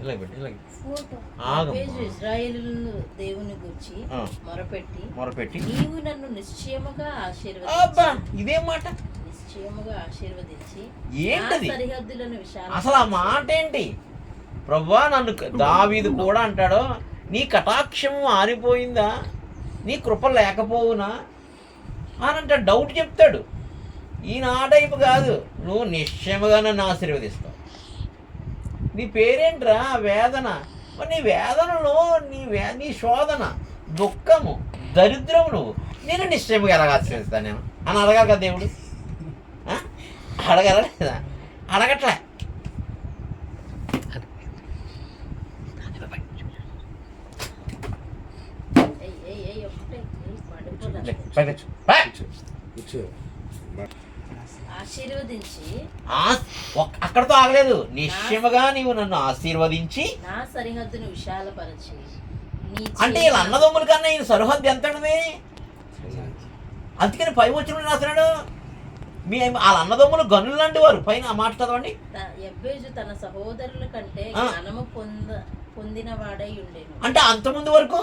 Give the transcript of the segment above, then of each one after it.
ఇలా పెట్టి ఇలా దేవుని గురించి. మొరపెట్టి మొరపెట్టి. నీవు నన్ను నిశ్చయముగా అబ్బా ఆశీర్వదించి ఇదేం మాట. నిశ్చయముగా ఆశీర్వదించి ఏంటది? సరిహద్దులను విశాల అసలు ఆ మాట ఏంటి? ప్రభా నన్ను దావీదు కూడా అంటాడు? నీ కటాక్షము ఆరిపోయిందా? నీ కృప లేకపోవునా? అని అంటే డౌట్ చెప్తాడు. ఈయన ఆ టైపు కాదు. నువ్వు నిశ్చయముగా నన్ను ఆశీర్వదిస్తావు. నీ పేరేంట్రా? వేదన. మరి నీ వేదనలో నీ వే నీ శోధన దుఃఖము దరిద్రము నువ్వు. నేను నిశ్చయముగా ఎలాగ ఆశీర్వదిస్తాను నేను? అని అడగాలి కదా దేవుడు? అడగల లేదా? అడగట్లే. ఏయ్, ఆశీర్వదించి అక్కడతో ఆగలేదు. నిశ్చయముగా నీవు నన్ను ఆశీర్వదించి నా సరిహద్దును విశాలపరచి నీ అంటే వీళ్ళ అన్నదమ్ముల కన్నా ఈయన సరిహద్దు ఎంత అందుకని పై వచ్చిన రాస్తున్నాడు. మీ వాళ్ళ అన్నదమ్ములు గనులు లాంటి వారు. పైన మాట చదవండి. ఎబ్బేజు తన సహోదరుల కంటే. జ్ఞానము పొంద పొందిన వాడై ఉండేను. అంటే అంతకుముందు వరకు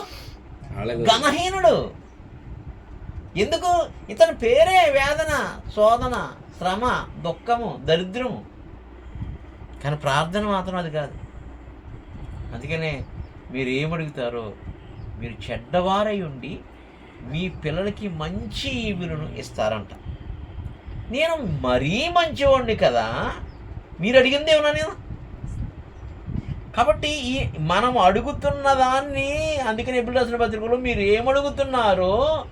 ఘనహీనుడు. ఎందుకు? ఇతని పేరే వేదన శోధన శ్రమ దుఃఖము దరిద్రము. కానీ ప్రార్థన మాత్రం అది కాదు. అందుకనే మీరు ఏమడుగుతారో మీరు చెడ్డవారై ఉండి మీ పిల్లలకి మంచి ఈవులను ఇస్తారంట. నేను మరీ మంచివాడిని కదా? మీరు అడిగింది ఏమన్నా నేను? కాబట్టి ఈ మనం అడుగుతున్న దాన్ని అందుకని ఎప్పుడు రాసిన పత్రికలో మీరు ఏమడుగుతున్నారో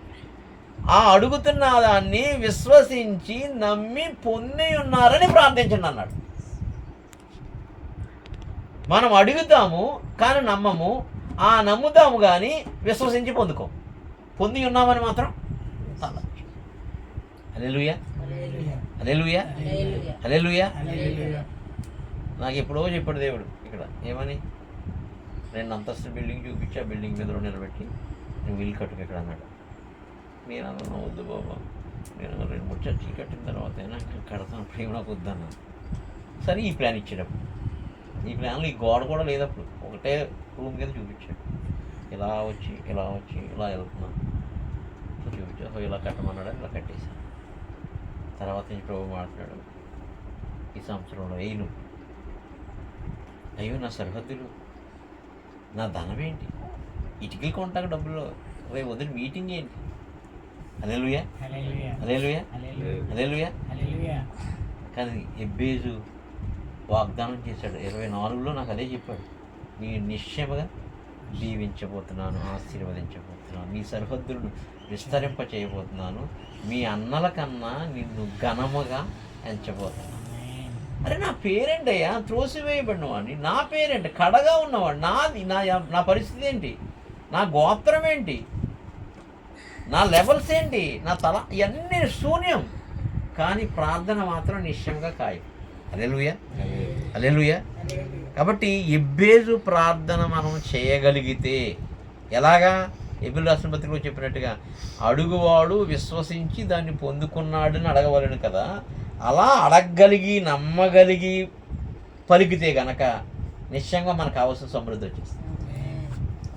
ఆ అడుగుతున్న దాన్ని విశ్వసించి నమ్మి పొంది ఉన్నారని ప్రార్థించండి అన్నాడు. మనం అడుగుతాము కానీ నమ్మము. ఆ నమ్ముతాము కానీ విశ్వసించి పొందుకోం. పొంది ఉన్నామని మాత్రం అలెలుయా. అలెలుయా. అలెలుయా. నాకు ఎప్పుడో చెప్పాడు దేవుడు ఇక్కడ. ఏమని? రెండు అంతస్తుల బిల్డింగ్ చూపించి ఆ బిల్డింగ్ మీద నిలబెట్టి నువ్వు ఇల్లు కట్టుకు ఇక్కడ అన్నాడు. నేను అన్నాను వద్దు బాబా. నేను రెండు మూడు చర్చలు కట్టిన తర్వాత అయినా కడతాను ప్రేమ నాకు వద్దన్నాను సరే ఈ ప్లాన్ ఇచ్చేటప్పుడు. ఈ ప్లాన్లో ఈ గోడ కూడా లేదప్పుడు. ఒకటే రూమ్ కింద చూపించాడు. ఇలా వచ్చి ఇలా వచ్చి ఇలా వెళ్తున్నాను సో చూపించా. సో ఇలా కట్టమన్నాడు ఇలా కట్టేశాను తర్వాత నుంచి ప్రభు మాట్లాడాడు ఈ సంవత్సరంలో వెయ్యి అయ్యో నా సరిహద్దులు నా ధనం ఏంటి? ఇటుకలు కొంటాక డబ్బులు రేపు వదిలి మీటింగ్ ఏంటి? అలెలుయా. అలెలుయా. అలెలుయా. కానీ ఎబ్బేజు వాగ్దానం చేశాడు. ఇరవై నాలుగులో నాకు అదే చెప్పాడు. నీ నిశ్చయముగా దీవించబోతున్నాను ఆశీర్వదించబోతున్నాను నీ సరిహద్దులను విస్తరింప చేయబోతున్నాను మీ అన్నల కన్నా నిన్ను ఘనముగా ఎంచబోతున్నాను. అరే నా పేరేంటయ్యా? త్రోసివేయబడిన వాడిని నా పేరేంటి? కడగా ఉన్నవాడు నాది నా నా పరిస్థితి ఏంటి? నా గోత్రం ఏంటి? నా లెవెల్స్ ఏంటి? నా తల ఇవన్నీ శూన్యం. కానీ ప్రార్థన మాత్రం నిశ్చయంగా ఖాయం. Alleluia alleluia. కాబట్టి ఎబ్బేజు ప్రార్థన మనం చేయగలిగితే ఎలాగా? ఎబిల్ రాసిన పత్రికలో చెప్పినట్టుగా అడుగువాడు విశ్వసించి దాన్ని పొందుకున్నాడని అడగవలను కదా. అలా అడగగలిగి నమ్మగలిగి పలికితే గనక నిశ్చయంగా మనకు కావాల్సిన సమృద్ధి వచ్చేస్తుంది.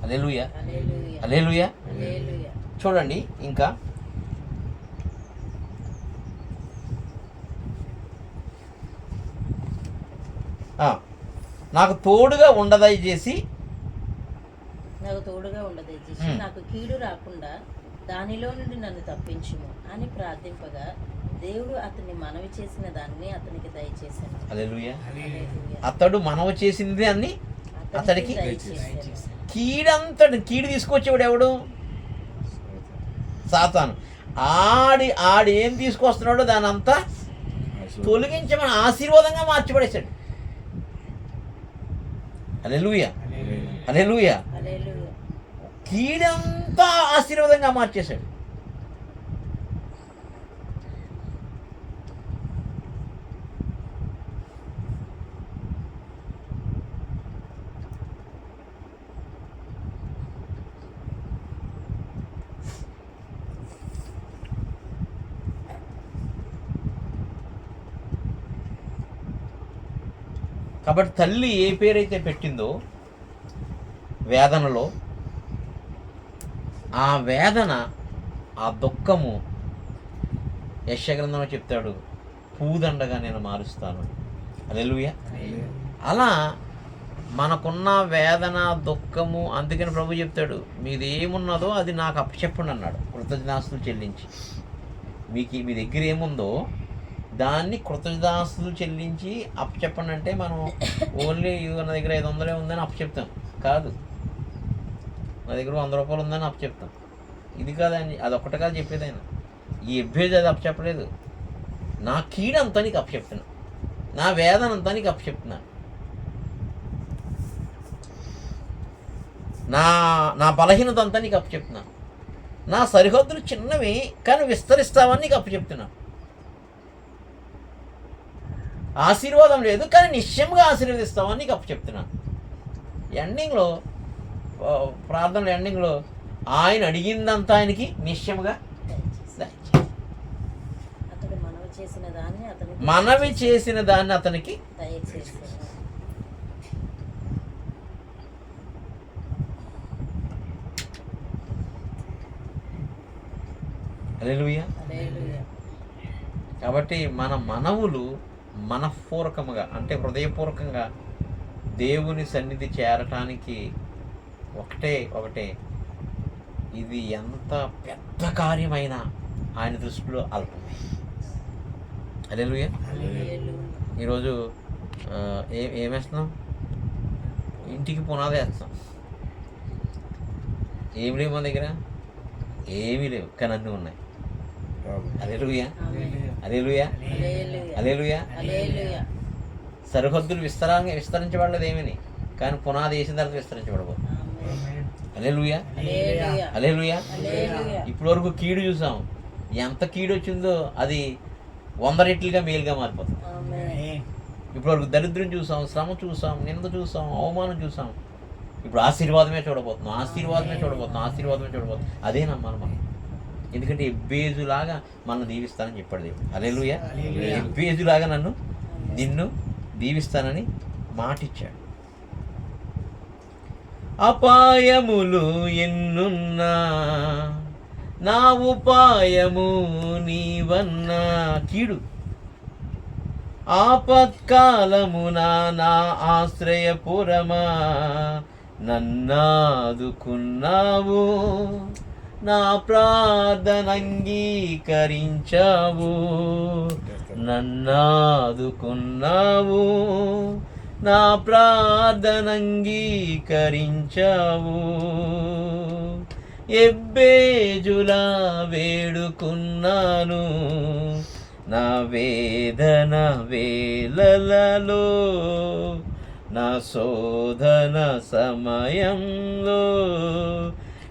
అలెలుయా. అలెలుయా. చూడండి ఇంకా నాకు తోడుగా ఉండదై చేసి నాకు తోడుగా ఉండదు చేసి. నాకు కీడు రాకుండా దానిలో నుండి నన్ను తప్పించుము అని ప్రార్థింపగా దేవుడు అతన్ని మనవి చేసిన దాన్ని అతనికి దయచేశాను. అతడు మనవ చేసింది అన్ని అతడికి. కీడంతటి కీడు తీసుకొచ్చేవాడు ఎవడు సాతాను. ఆడి ఆడి ఏం తీసుకొస్తున్నాడో దాని అంతా తొలగించమని ఆశీర్వాదంగా మార్చిపడేశాడు అలెలుయ హల్లెలూయా. అలెలుయ హల్లెలూయా. కీడంతా ఆశీర్వాదంగా మార్చేశాడు. కాబట్టి తల్లి ఏ పేరైతే పెట్టిందో వేదనలో ఆ వేదన ఆ దుఃఖము యశగ్రంథంలో చెప్తాడు పూదండగా నేను మారుస్తాను. అలెలుయ అలా మనకున్న వేదన దుఃఖము అందుకని ప్రభు చెప్తాడు మీది ఏమున్నదో అది నాకు అప్పచెప్పండి అన్నాడు కృతజ్ఞాస్తులు చెల్లించి. మీకు మీ దగ్గర ఏముందో దాన్ని కృతజ్ఞాస్తులు చెల్లించి అప్పచెప్పండి అంటే మనం ఓన్లీ నా దగ్గర ఐదు వందలే ఉందని అప్పచెప్తాం. కాదు. నా దగ్గర వంద రూపాయలు ఉందని అప్పచెప్తాం. ఇది కాదని అది ఒక్కటే కాదు చెప్పేది ఆయన. ఈ అభ్యర్థి అది అప్పచెప్పలేదు. నా కీడంతా నీకు అప్పచెప్తున్నా. నా వేదన అంతా నీకు అప్పచెప్తున్నా. నా నా బలహీనత అంతా నీకు అప్పచెప్తున్నా. నా సరిహద్దులు చిన్నవి కానీ విస్తరిస్తావని నీకు అప్పచెప్తున్నాను ఆశీర్వాదం లేదు కానీ నిశ్చయంగా ఆశీర్వదిస్తావని నీకు అప్పచెప్తున్నా ఎండింగ్లో ఆ, ప్రార్థనల ఎండింగ్లో ఆయన అడిగిందంతా ఆయనకి నిశ్చయముగా మనవి చేసిన దాన్ని అతనికి మనవి చేసిన దాన్ని అతనికి దయచేసి. హల్లెలూయా హల్లెలూయా. కాబట్టి మన మనవులు మనఃపూర్వకముగా అంటే హృదయపూర్వకంగా దేవుని సన్నిధి చేరటానికి ఒకటే ఒకటే. ఇది ఎంత పెద్ద కార్యమైనా ఆయన దృష్టిలో అల్పమే. అలెలుయ హల్లెలూయా. ఈరోజు ఏ ఏమేస్తున్నాం ఇంటికి పునాది వేస్తాం ఏమి లేవు మన దగ్గర? ఏమీ లేవు కానీ అన్నీ ఉన్నాయి. సరిహద్దులు విస్తరంగా విస్తరించబడలేదు ఏమని కానీ పునాది వేసిన తర్వాత విస్తరించబడబోదు ఆమేన్. అలెలుయా. అలెలుయా. ఇప్పటి వరకు కీడు చూసాం. ఎంత కీడు వచ్చిందో అది వంద రెట్లుగా మేలుగా మారిపోతుంది. ఇప్పుడు వరకు దరిద్రం చూసాం శ్రమ చూసాం నింద చూసాం అవమానం చూసాం. ఇప్పుడు ఆశీర్వాదమే చూడబోతున్నాం ఆశీర్వాదమే చూడబోతున్నాం ఆశీర్వాదమే చూడబోతున్నాం. అదే నమ్మాలి మనం ఎందుకంటే ఎబ్బేజులాగా మనం దీవిస్తానని చెప్పాడు దేవుడు. అలెలుయ ఎబ్బేజులాగా నన్ను నిన్ను దీవిస్తానని మాటిచ్చాడు. అపాయములు ఎన్నున్నా నా ఉపాయము నీవన్నా. కీడు. ఆపత్కాలమున నా ఆశ్రయపురమా. నన్నాదుకున్నావు నా ప్రార్థన అంగీకరించావు. నన్నాదుకున్నావు. నా ప్రార్థన అంగీకరించావు. ఎబ్బేజులా వేడుకున్నాను. నా వేదన వేలలలో నా శోధన సమయంలో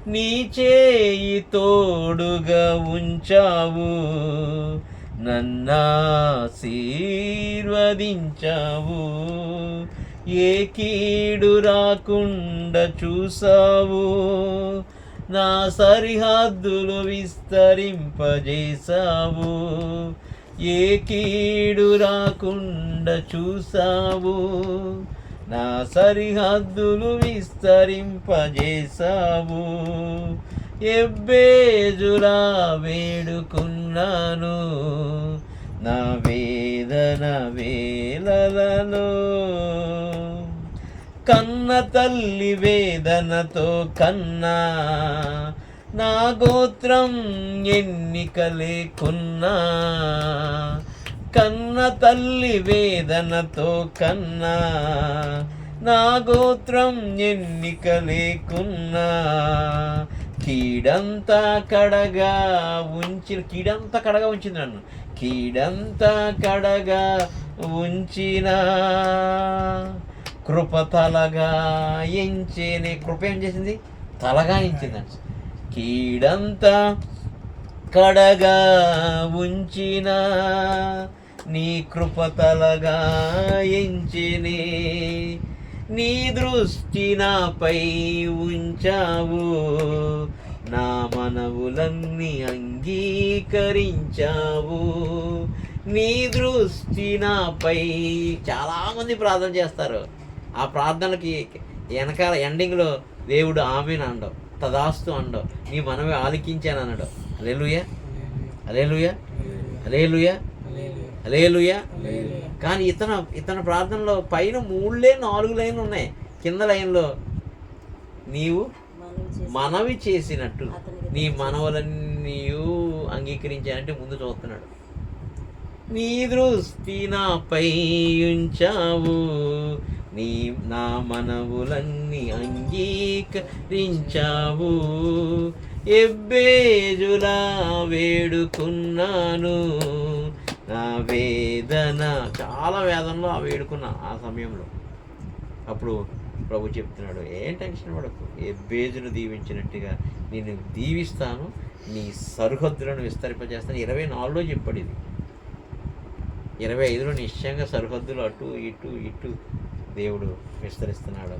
నీ చేయి తోడుగా ఉంచావు. నన్నాశీర్వదించావు. ఏ కీడు రాకుండా చూసావు. నా సరిహద్దులు విస్తరింపజేశావు. ఏ కీడు రాకుండా చూసావు. నా సరిహద్దులు విస్తరింపజేశావు. ఎబ్బేజులా వేడుకున్నాను. నా వేదన వేలలలో. కన్న తల్లి వేదనతో కన్నా నా గోత్రం ఎన్నిక లేకున్నా కన్న తల్లి వేదనతో కన్నా నా గోత్రం ఎన్నిక లేకున్నా. కీడంతా కడగా ఉంచిన కీడంతా కడగా ఉంచింది నన్ను. కీడంతా కడగా ఉంచిన కృప తలగా ఎంచేనే. కృప ఏం చేసింది? తలగా ఎంచిందండి కీడంతా కడగా ఉంచిన నీ కృప తలగా ఎంచినే నీ దృష్టి నాపై ఉంచావు. నా మనవులన్నీ అంగీకరించావు. నీ దృష్టి నాపై చాలా మంది ప్రార్థన చేస్తారు. ఆ ప్రార్థనకి వెనకాల ఎండింగ్లో దేవుడు ఆమెను అండవు తదాస్తు అండవు నీ మనమే ఆలికించాను అన్నాడు అలేలుయా అలేలుయా అలేలుయా అలేలుయా కానీ ఇతను ఇతని ప్రార్థనలో పైన మూడు లైన్ నాలుగు లైన్లు ఉన్నాయి. కింద లైన్లో నీవు మనవి చేసి మనవి చేసినట్టు నీ మనవలన్నీ అంగీకరించానంటే ముందు చూస్తున్నాడు. నీ దృష్టి నాపై ఉంచావు నీ నా మనవులన్నీ అంగీకరించావు. ఎబ్బేజులా వేడుకున్నాను వేదన. చాలా వేదనలో అవి వేడుకున్నా ఆ సమయంలో. అప్పుడు ప్రభు చెప్తున్నాడు ఏం టెన్షన్ పడకు. ఏ బేజును దీవించినట్టుగా నేను దీవిస్తాను. నీ సరిహద్దులను విస్తరింపజేస్తాను. ఇరవై నాలుగులో చెప్పాడు ఇది. ఇరవై ఐదులో నిశ్చయంగా సరిహద్దులు అటు ఇటు ఇటు దేవుడు విస్తరిస్తున్నాడు.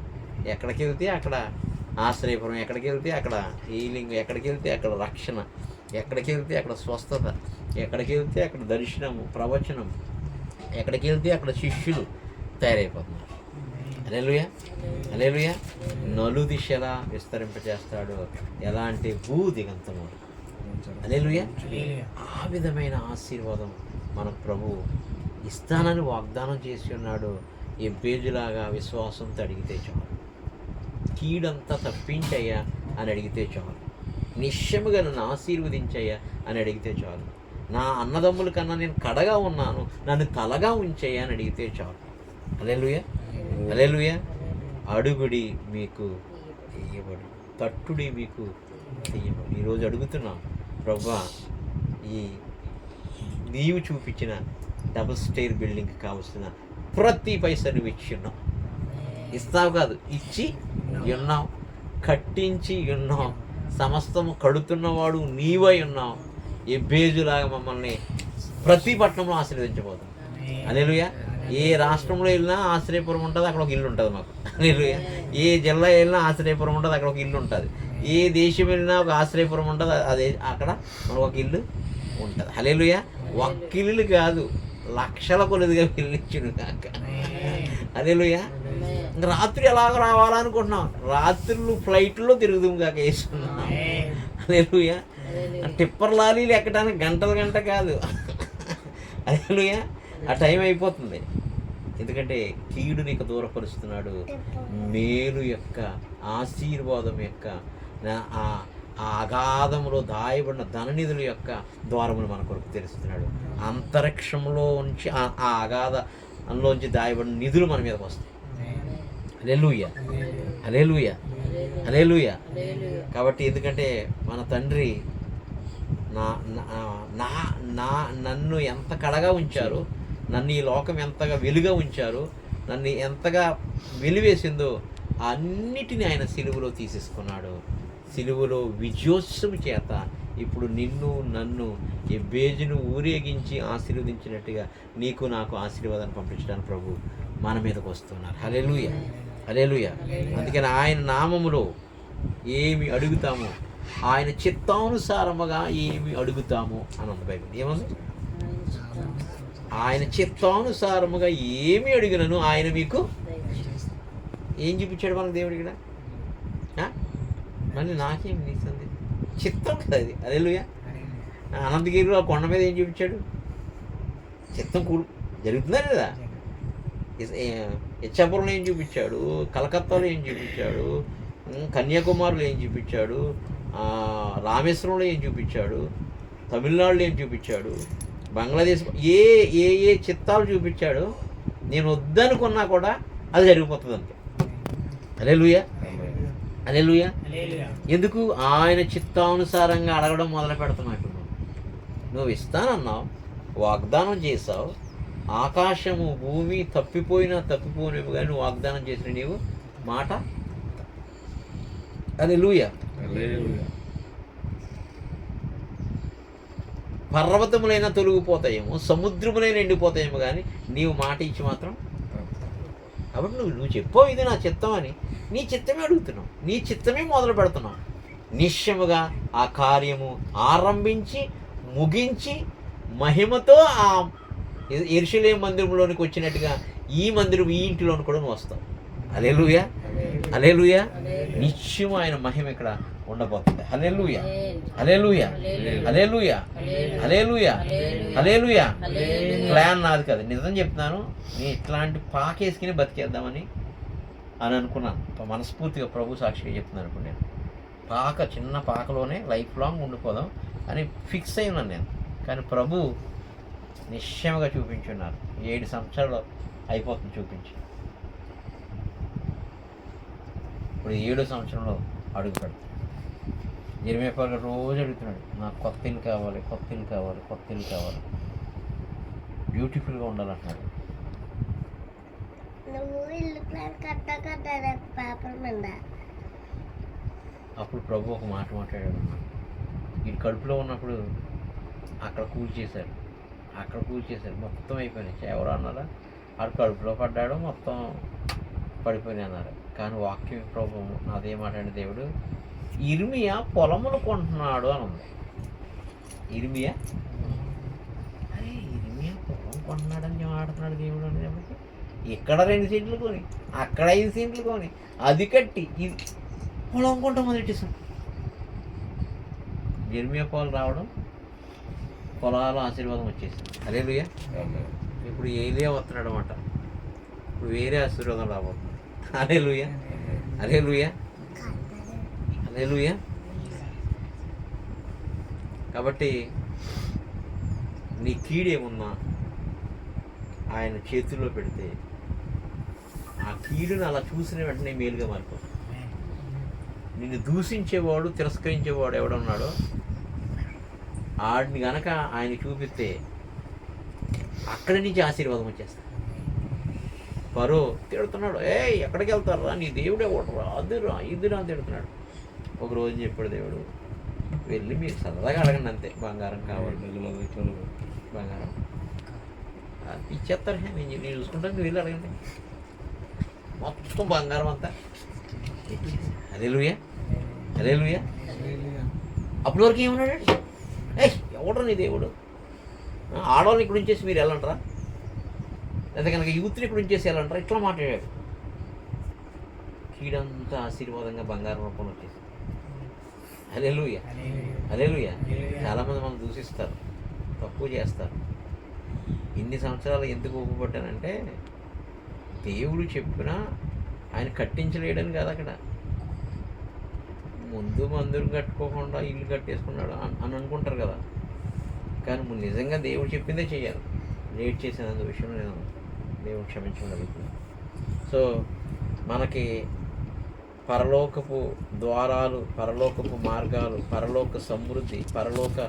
ఎక్కడికి వెళ్తే అక్కడ ఆశ్రయపురం ఎక్కడికి వెళ్తే అక్కడ హీలింగ్ ఎక్కడికి వెళ్తే అక్కడ రక్షణ ఎక్కడికి వెళ్తే అక్కడ స్వస్థత. ఎక్కడికి వెళ్తే అక్కడ దర్శనము ప్రవచనం ఎక్కడికి వెళ్తే అక్కడ శిష్యులు తయారైపోతున్నారు. అలేలుయా అలేలుయా నలు దిశలా విస్తరింపజేస్తాడు. ఎలాంటి భూ దిగంతము అలేలుయా ఆ విధమైన ఆశీర్వాదం మన ప్రభు ఇస్తానని వాగ్దానం చేసి ఉన్నాడు. ఎబ్బేజులాగా విశ్వాసంతో అడిగితే చాలు. కీడంతా తప్పించయ్యా అని అడిగితే చాలు. నిశ్చయముగా నన్ను ఆశీర్వదించయ్యా అని అడిగితే చాలు. నా అన్నదమ్ముల కన్నా నేను కడగా ఉన్నాను నన్ను తలగా ఉంచయ్యా అని అడిగితే చాలు. అలెలుయా అలెలుయా అడుగుడి మీకు ఇయ్యబడు తట్టుడి మీకు ఇయ్యబడు ఈరోజు అడుగుతున్నాం ప్రభా ఈ నీవు చూపించిన డబుల్ స్టేర్ బిల్డింగ్ కావలసిన ప్రతి పైసా నువ్వు ఇచ్చి ఉన్నాం ఇస్తావు కాదు ఇచ్చి ఉన్నావు. కట్టించి ఉన్నావు. సమస్తము కడుతున్నవాడు నీవై ఉన్నావు. ఎబ్బేజులాగా మమ్మల్ని ప్రతి పట్టణంలో ఆశీర్వదించబోతాం అలేలుయ ఏ రాష్ట్రంలో వెళ్ళినా ఆశ్రయపురం ఉంటుంది అక్కడ ఒక ఇల్లు ఉంటుంది మాకు. అలేలుయ ఏ జిల్లా వెళ్ళినా ఆశ్రయపురం ఉంటుంది అక్కడ ఒక ఇల్లు ఉంటుంది. ఏ దేశం వెళ్ళినా ఒక ఆశ్రయపురం ఉంటుంది అదే అక్కడ మనకు ఒక ఇల్లు ఉంటుంది. హలేలుయ ఒక్కిల్లు కాదు లక్షల కొలదిగా వెళ్ళించును కాక. అదేలుయ ఇంక రాత్రి ఎలాగ రావాలనుకుంటున్నాం? రాత్రులు ఫ్లైట్లో తిరుగుదాం కాక వేసుకున్నాం అదేలుయ టిప్పర్ లారీలు ఎక్కడానికి గంటల గంట కాదు. అదేలుయ ఆ టైం అయిపోతుంది. ఎందుకంటే కీడు నీకు దూరపరుస్తున్నాడు. మేలు యొక్క ఆశీర్వాదం యొక్క ఆ అగాధములో దాయబడిన ధననిధుల యొక్క ద్వారములు మన కొరకు తెరుస్తున్నాడు. అంతరిక్షంలో ఉంచి ఆ- ఆ అగాధంలోంచి దాయబడిన నిధులు మన మీదకి వస్తాయి. అలెలుయ అలెలుయ అలెలుయ కాబట్టి ఎందుకంటే మన తండ్రి నా నా- నా నన్ను ఎంత కడగా ఉంచారు నన్ను ఈ లోకం ఎంతగా వెలుగా ఉంచారు నన్ను ఎంతగా వెలివేసిందో అన్నిటిని ఆయన సిలువలో తీసేసుకున్నాడు. సిలువలో విజయోత్సవం చేత ఇప్పుడు నిన్ను నన్ను ఈ బేజును ఊరేగించి ఆశీర్వదించినట్టుగా నీకు నాకు ఆశీర్వాదాన్ని పంపించడానికి ప్రభు మన మీదకు వస్తున్నారు. హలెలుయ హలెలుయ అందుకని ఆయన నామములో ఏమి అడుగుతామో ఆయన చిత్తానుసారముగా ఏమి అడుగుతాము అని ఉంది బైబిల్. ఏముంది? ఆయన చిత్తానుసారముగా ఏమి అడిగినను ఆయన మీకు ఏం చూపించాడు మనకు దేవుడు ఇక్కడ? మళ్ళీ నాకేం తీస్తుంది చిత్తం కదా అది. అదేలుగా అనంతగిరిలో ఆ కొండ మీద ఏం చూపించాడు? చిత్తం కూడు జరుగుతుందా లేదా? ఇచ్చాపురంలో ఏం చూపించాడు? కలకత్తాలో ఏం చూపించాడు? కన్యాకుమారిలో ఏం చూపించాడు? రామేశ్వరంలో ఏం చూపించాడు? తమిళనాడులో ఏం చూపించాడు? బంగ్లాదేశ్ ఏ ఏ ఏ చిత్తాలు చూపించాడు? నేను వద్దనుకున్నా కూడా అది జరిగిపోతుంది అంతే. అదే లూయా అదే లూయా ఎందుకు? ఆయన చిత్తానుసారంగా అడగడం మొదలు పెడుతున్నావు ఇప్పుడు నువ్వు. నువ్వు ఇస్తానన్నావు వాగ్దానం చేసావు ఆకాశము భూమి తప్పిపోయినా తప్పిపోయినవి కానీ నువ్వు వాగ్దానం చేసిన నీవు మాట అది లూయ పర్వతములైనా తొలగిపోతాయేమో సముద్రములైనా ఎండిపోతాయేమో కానీ నీవు మాట ఇచ్చి మాత్రం కాబట్టి నువ్వు నువ్వు చెప్పావు ఇది నా చిత్తం అని. నీ చిత్తమే అడుగుతున్నావు. నీ చిత్తమే మొదలు పెడుతున్నావు. నిశ్చయముగా ఆ కార్యము ఆరంభించి ముగించి మహిమతో ఆ ఎరుషులేం మందిరంలోనికి వచ్చినట్టుగా ఈ మందిరం ఈ ఇంటిలోని కూడా నువ్వు వస్తావు. అలేలుయా అలేలుయా నిత్యం ఆయన మహిమ ఇక్కడ ఉండబోతుంది. Hallelujah hallelujah hallelujah hallelujah hallelujah plan నాది కదా. నిజం చెప్తున్నాను నేను ఇట్లాంటి పాకేసుకుని బతికేద్దామని అని అనుకున్నాను. మనస్ఫూర్తిగా ప్రభు సాక్షిగా చెప్తున్నాను ఇప్పుడు నేను. పాక చిన్న పాకలోనే లైఫ్ లాంగ్ ఉండిపోదాం. అని ఫిక్స్ అయి ఉన్నాను నేను. కానీ ప్రభు నిశ్చయముగా చూపించున్నారు. ఏడు సంవత్సరాలు అయిపోతుంది చూపించి. ఇప్పుడు ఏడో సంవత్సరంలో అడుగు పెడతాడు ఇరవై రోజు అడుగుతున్నాడు. నాకు కొత్త ఇల్లు కావాలి కొత్త ఇల్లు కావాలి కొత్త ఇల్లు కావాలి. బ్యూటిఫుల్గా ఉండాలంటున్నాడు. అప్పుడు ప్రభు ఒక మాట మాట్లాడాడు. ఈ కడుపులో ఉన్నప్పుడు అక్కడ కూల్ చేశారు. అక్కడ కూల్ చేశారు. మొత్తం అయిపోయినాయి. ఎవరు అన్నారా? ఆడు కడుపులో పడ్డాడు మొత్తం పడిపోయినాయి అన్నారు. కానీ వాక్యం ప్రభు అదే మాట్లాడిన దేవుడు ఇర్మియా పొలములు కొంటున్నాడు అని ఉంది. ఇర్మియా? అరే ఇర్మియా పొలం కొంటున్నాడని ఆడుతున్నాడు దేవుడు అనేటప్పటికి ఇక్కడ రెండు సెంట్లు కొని అక్కడ ఐదు సెంట్లు కొని అది కట్టి ఇది పొలం కొంట మొదలెట్టేసాం జర్మియా పొలం రావడం పొలాల ఆశీర్వాదం వచ్చేసింది. అదే ఇప్పుడు ఏలియా వస్తున్నాడు అనమాట ఇప్పుడు వేరే ఆశీర్వాదం రాబోతుంది. అదే లూయ అదే లూయ అదే లూయ కాబట్టి నీ కీడేమున్నా ఆయన చేతుల్లో పెడితే ఆ కీడును అలా చూసిన వెంటనే మేలుగా మారిపోతుంది నిన్ను దూషించేవాడు తిరస్కరించేవాడు ఎవడున్నాడో ఆడిని గనక ఆయన చూపిస్తే అక్కడి నుంచి ఆశీర్వాదం వచ్చేస్తుంది పరో తిడుతున్నాడు. ఏ ఎక్కడికి వెళ్తారా నీ దేవుడే ఓటరా అదిరా ఇదిరా అని తిడుతున్నాడు. ఒక రోజు చెప్పాడు దేవుడు వెళ్ళి మీరు సరదాగా అడగండి అంతే. బంగారం కావాలి. బంగారం. ఇచ్చేస్తారు. నేను నేను చూసుకుంటాను. నువ్వు వెళ్ళి అడగండి. మొత్తం బంగారం అంతా. అదే లూయా అదే లూయా అప్పటి వరకు ఏమన్నాడు? ఏ ఎవడు నీ దేవుడు? ఆడవాళ్ళని ఇక్కడ ఉంచేసి మీరు వెళ్ళంటారా లేదా కనుక యూత్ని ఇక్కడ ఉంచేసి వెళ్ళంటారా ఇట్లా మాట్లాడాడు. కీడంతా ఆశీర్వాదంగా బంగారం రూపంలో లూయ అదే లూయ చాలామంది మనం దూషిస్తారు. తక్కువ చేస్తారు. ఇన్ని సంవత్సరాలు ఎందుకు ఊపబట్టానంటే దేవుడు చెప్పినా ఆయన కట్టించలేడని కాదు అక్కడ. ముందు మందులు కట్టుకోకుండా ఇల్లు కట్టేసుకున్నాడు అని అని అనుకుంటారు కదా. కానీ నిజంగా దేవుడు చెప్పిందే చేయాలి లేట్ చేసినందు విషయం నేను దేవుడు క్షమించగలుగుతున్నాను సో మనకి పరలోకపు ద్వారాలు పరలోకపు మార్గాలు పరలోక సమృద్ధి పరలోక